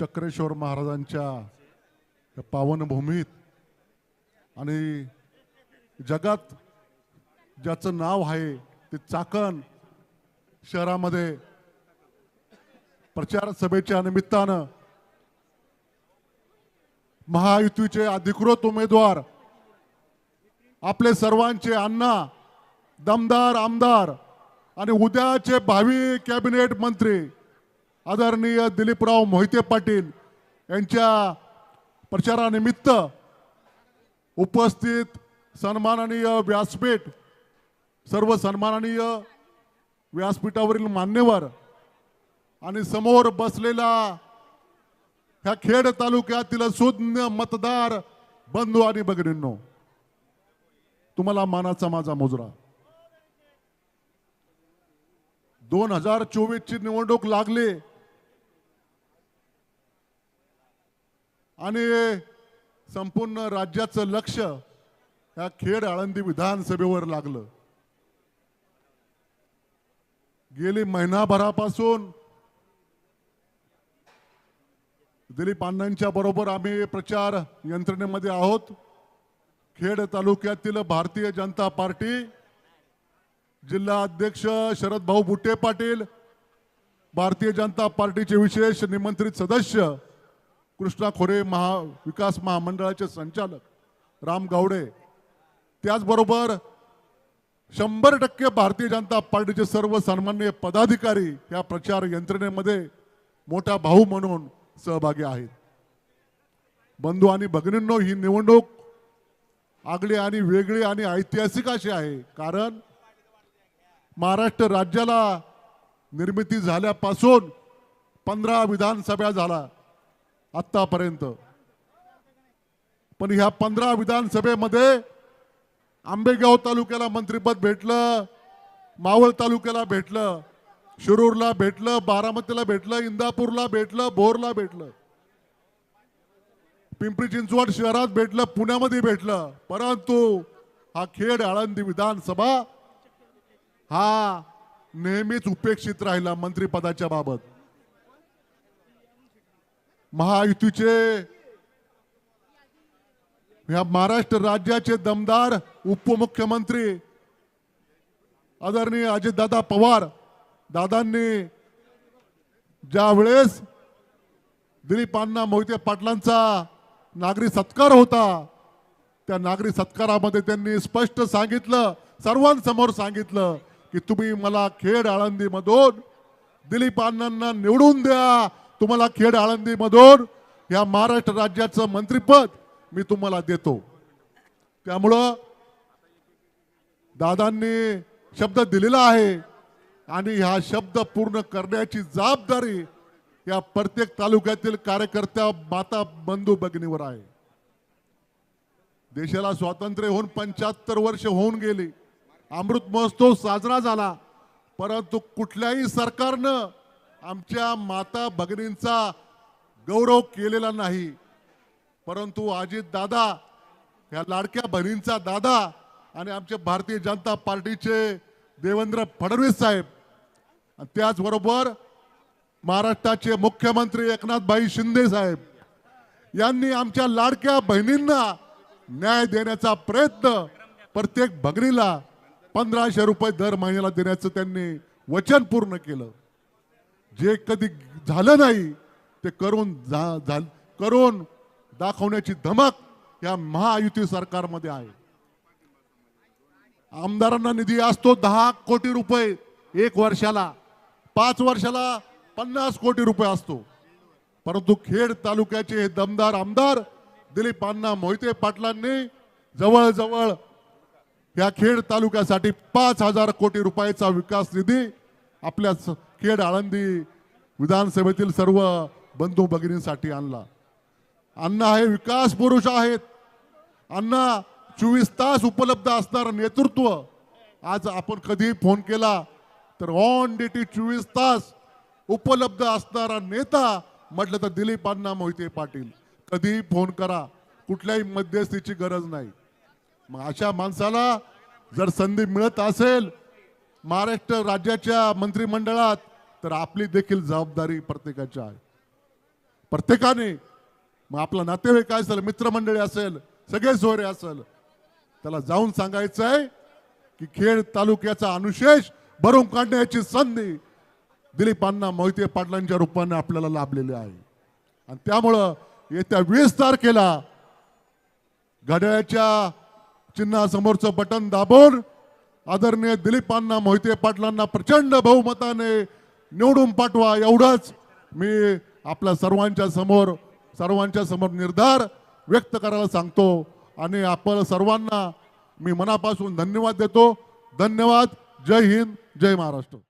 चक्रेश्वर महाराजांच्या पावनभूमीत आणि जगात ज्याचं नाव आहे ते चाकण शहरामध्ये प्रचार सभेच्या निमित्तानं महायुतीचे अधिकृत उमेदवार आपले सर्वांचे अण्णा दमदार आमदार आणि उद्याचे भावी कॅबिनेट मंत्री आदरणीय दिलीपराव मोहिते पाटील यांच्या प्रचारानिमित्त उपस्थित सन्माननीय व्यासपीठ सर्व सन्माननीय व्यासपीठावरील मान्यवर आणि समोर बसलेला ह्या खेड तालुक्यातील सुज्ञ मतदार बंधू आणि भगिनींनो तुम्हाला मानाचा माझा मोजरा. दोन हजार चोवीसची निवडणूक लागली. आणि संपूर्ण राज्याचं लक्ष या खेड आळंदी विधानसभेवर लागलं. गेली महिनाभरापासून दिलीप अण्णांच्या बरोबर आम्ही प्रचार यंत्रणेमध्ये आहोत. खेड तालुक्यातील भारतीय जनता पार्टी जिल्हा अध्यक्ष शरद भाऊ बुट्टे पाटील भारतीय जनता पार्टीचे विशेष निमंत्रित सदस्य कृष्णा खोरे महा विकास महामंडळाचे संचालक राम गावडे. त्याचबरोबर शंभर टक्के भारतीय जनता पार्टीचे सर्व सन्मान्य पदाधिकारी या प्रचार यंत्रणेमध्ये मोठा भाऊ म्हणून सहभागी आहेत. बंधू आणि भगिनींनो ही निवडणूक आगळी आणि वेगळी आणि ऐतिहासिक अशी आहे. कारण महाराष्ट्र राज्याला निर्मिती झाल्यापासून पंधरा विधानसभा झाला आत्तापर्यंत. पण ह्या पंधरा विधानसभेमध्ये आंबेगाव तालुक्याला मंत्रिपद भेटलं मावळ तालुक्याला भेटलं शिरूरला भेटलं बारामतीला भेटलं इंदापूरला भेटलं भोरला भेटलं. पिंपरी चिंचवड शहरात भेटलं पुण्यामध्ये भेटलं. परंतु हा खेड आळंदी विधानसभा हा नेहमीच उपेक्षित राहिला मंत्रिपदाच्या बाबत. महायुतीचे या महाराष्ट्र राज्याचे दमदार उपमुख्यमंत्री आदरणीय अजितदादा पवार दादांनी ज्या वेळेस दिलीप मोहिते पाटलांचा नागरी सत्कार होता त्या नागरी सत्कारामध्ये त्यांनी स्पष्ट सांगितलं सर्वांसमोर सांगितलं की तुम्ही मला खेड आळंदीमधून दिलीप अण्णांना निवडून द्या तुम्हाला खेड आळंदी मधून या महाराष्ट्र राज्याचं मंत्रिपद मी तुम्हाला देतो. त्यामुळं दादांनी शब्द दिलेला आहे आणि हा शब्द पूर्ण करण्याची जबाबदारी या प्रत्येक तालुक्यातील कार्यकर्त्या माता बंधू भगिनीवर आहे. देशाला स्वातंत्र्य होऊन पंच्याहत्तर वर्ष होऊन गेली. अमृत महोत्सव साजरा झाला. परंतु कुठल्याही सरकारनं आमच्या माता भगिनींचा गौरव केलेला नाही. परंतु अजित दादा ह्या लाडक्या बहिणींचा दादा आणि आमचे भारतीय जनता पार्टीचे देवेंद्र फडणवीस साहेब. त्याचबरोबर महाराष्ट्राचे मुख्यमंत्री एकनाथभाई शिंदे साहेब. यांनी आमच्या लाडक्या बहिणींना न्याय देण्याचा प्रयत्न प्रत्येक भगिनीला पंधराशे रुपये दर महिन्याला देण्याचं त्यांनी वचन पूर्ण केलं. जे कधी झालं नाही ते करून जा- करून दाखवण्याची धमक या महायुती सरकारमध्ये आहे. आमदारांना निधी असतो दहा कोटी रुपये एक वर्षाला. पाच वर्षाला पन्नास कोटी रुपये असतो. परंतु खेड तालुक्याचे हे दमदार आमदार दिलीप अण्णा मोहिते पाटलांनी जवळजवळ या खेड तालुक्यासाठी पाच हजार कोटी रुपयाचा विकास निधी आपल्या खेड आळंदी विधानसभेतील सर्व बंधू भगिनींसाठी आणला अण्णा हे विकास पुरुष आहेत. अण्णा चोवीस तास उपलब्ध असणारं नेतृत्व. आज आपण कधी फोन केला तर ऑन ड्युटी चोवीस तास उपलब्ध असणारा नेता म्हटलं तर दिलीप अण्णा मोहिते पाटील. कधीही फोन करा. कुठल्याही मध्यस्थीची गरज नाही. मग अशा माणसाला जर संधी मिळत असेल महाराष्ट्र राज्याच्या मंत्रिमंडळात तर आपली देखील जबाबदारी प्रत्येकाची आहे. प्रत्येकाने मग आपला नातेवाईक काय असेल मित्रमंडळी असेल सगळे सोयरे असेल त्याला जाऊन सांगायचं आहे की खेड तालुक्याचा अनुशेष भरून काढण्याची संधी दिलीपांना मोहिते पाटलांच्या रूपाने आपल्याला लाभलेली आहे. आणि त्यामुळं येत्या वीस तारखेला घड्याळ्याच्या चिन्हासमोरचं बटन दाबून आदरणीय दिलीपांना मोहिते पाटलांना प्रचंड बहुमताने निवडून पाठवा एवढंच. मी आपल्या सर्वांच्या समोर सर्वांच्या समोर निर्धार व्यक्त करायला सांगतो. आणि आपण सर्वांना मी मनापासून धन्यवाद देतो. धन्यवाद. जय हिंद. जय महाराष्ट्र.